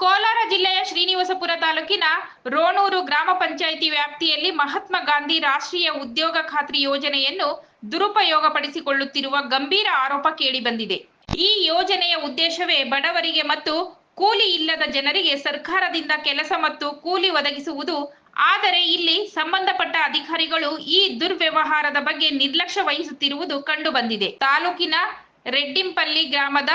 ಕೋಲಾರ ಜಿಲ್ಲೆಯ ಶ್ರೀನಿವಾಸಪುರ ತಾಲೂಕಿನ ರೋಣೂರು ಗ್ರಾಮ ಪಂಚಾಯಿತಿ ವ್ಯಾಪ್ತಿಯಲ್ಲಿ ಮಹಾತ್ಮ ಗಾಂಧಿ ರಾಷ್ಟ್ರೀಯ ಉದ್ಯೋಗ ಖಾತ್ರಿ ಯೋಜನೆಯನ್ನು ದುರುಪಯೋಗಪಡಿಸಿಕೊಳ್ಳುತ್ತಿರುವ ಗಂಭೀರ ಆರೋಪ ಕೇಳಿಬಂದಿದೆ ಈ ಯೋಜನೆಯ ಉದ್ದೇಶವೇ ಬಡವರಿಗೆ ಮತ್ತು ಕೂಲಿ ಇಲ್ಲದ ಜನರಿಗೆ ಸರ್ಕಾರದಿಂದ ಕೆಲಸ ಮತ್ತು ಕೂಲಿ ಒದಗಿಸುವುದು. ಆದರೆ ಇಲ್ಲಿ ಸಂಬಂಧಪಟ್ಟ ಅಧಿಕಾರಿಗಳು ಈ ದುರ್ವ್ಯವಹಾರದ ಬಗ್ಗೆ ನಿರ್ಲಕ್ಷ್ಯ ವಹಿಸುತ್ತಿರುವುದು ಕಂಡುಬಂದಿದೆ ತಾಲೂಕಿನ ರೆಡ್ಡಿಂಪಲ್ಲಿ ಗ್ರಾಮದ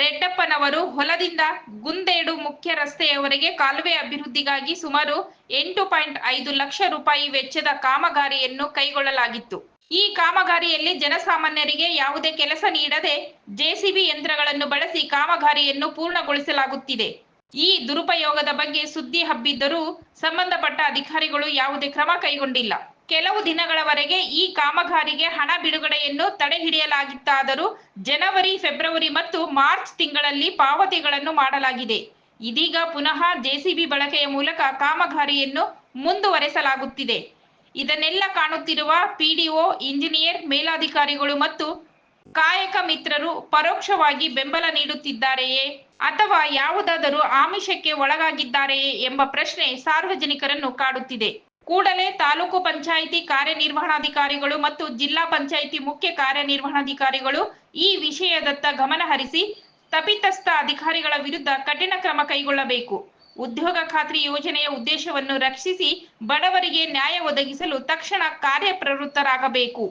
ರೆಡ್ಡಪ್ಪನವರು ಹೊಲದಿಂದ ಗುಂದೇಡು ಮುಖ್ಯ ರಸ್ತೆಯವರೆಗೆ ಕಾಲುವೆ ಅಭಿವೃದ್ಧಿಗಾಗಿ ಸುಮಾರು ಎಂಟು ಪಾಯಿಂಟ್ ಐದು ಲಕ್ಷ ರೂಪಾಯಿ ವೆಚ್ಚದ ಕಾಮಗಾರಿಯನ್ನು ಕೈಗೊಳ್ಳಲಾಗಿತ್ತು. ಈ ಕಾಮಗಾರಿಯಲ್ಲಿ ಜನಸಾಮಾನ್ಯರಿಗೆ ಯಾವುದೇ ಕೆಲಸ ನೀಡದೆ ಜೆಸಿಬಿ ಯಂತ್ರಗಳನ್ನು ಬಳಸಿ ಕಾಮಗಾರಿಯನ್ನು ಪೂರ್ಣಗೊಳಿಸಲಾಗುತ್ತಿದೆ. ಈ ದುರುಪಯೋಗದ ಬಗ್ಗೆ ಸುದ್ದಿ ಹಬ್ಬಿದ್ದರೂ ಸಂಬಂಧಪಟ್ಟ ಅಧಿಕಾರಿಗಳು ಯಾವುದೇ ಕ್ರಮ ಕೈಗೊಂಡಿಲ್ಲ. ಕೆಲವು ದಿನಗಳವರೆಗೆ ಈ ಕಾಮಗಾರಿಗೆ ಹಣ ಬಿಡುಗಡೆಯನ್ನು ತಡೆ ಹಿಡಿಯಲಾಗಿತ್ತಾದರೂ ಜನವರಿ, ಫೆಬ್ರವರಿ ಮತ್ತು ಮಾರ್ಚ್ ತಿಂಗಳಲ್ಲಿ ಪಾವತಿಗಳನ್ನು ಮಾಡಲಾಗಿದೆ. ಇದೀಗ ಪುನಃ ಜೆಸಿಬಿ ಬಳಕೆಯ ಮೂಲಕ ಕಾಮಗಾರಿಯನ್ನು ಮುಂದುವರೆಸಲಾಗುತ್ತಿದೆ. ಇದನ್ನೆಲ್ಲ ಕಾಣುತ್ತಿರುವ ಪಿಡಿಒ, ಇಂಜಿನಿಯರ್, ಮೇಲಾಧಿಕಾರಿಗಳು ಮತ್ತು ಕಾಯಕ ಮಿತ್ರರು ಪರೋಕ್ಷವಾಗಿ ಬೆಂಬಲ ನೀಡುತ್ತಿದ್ದಾರೆಯೇ ಅಥವಾ ಯಾವುದಾದರೂ ಆಮಿಷಕ್ಕೆ ಒಳಗಾಗಿದ್ದಾರೆಯೇ ಎಂಬ ಪ್ರಶ್ನೆ ಸಾರ್ವಜನಿಕರನ್ನು ಕಾಡುತ್ತಿದೆ. ಕೂಡಲೇ ತಾಲೂಕು ಪಂಚಾಯಿತಿ ಕಾರ್ಯನಿರ್ವಹಣಾಧಿಕಾರಿಗಳು ಮತ್ತು ಜಿಲ್ಲಾ ಪಂಚಾಯಿತಿ ಮುಖ್ಯ ಕಾರ್ಯನಿರ್ವಹಣಾಧಿಕಾರಿಗಳು ಈ ವಿಷಯದತ್ತ ಗಮನ ಹರಿಸಿ ತಪಿತಸ್ಥ ಅಧಿಕಾರಿಗಳ ವಿರುದ್ಧ ಕಠಿಣ ಕ್ರಮ ಕೈಗೊಳ್ಳಬೇಕು. ಉದ್ಯೋಗ ಖಾತ್ರಿ ಯೋಜನೆಯ ಉದ್ದೇಶವನ್ನು ರಕ್ಷಿಸಿ ಬಡವರಿಗೆ ನ್ಯಾಯ ಒದಗಿಸಲು ತಕ್ಷಣ ಕಾರ್ಯಪ್ರವೃತ್ತರಾಗಬೇಕು.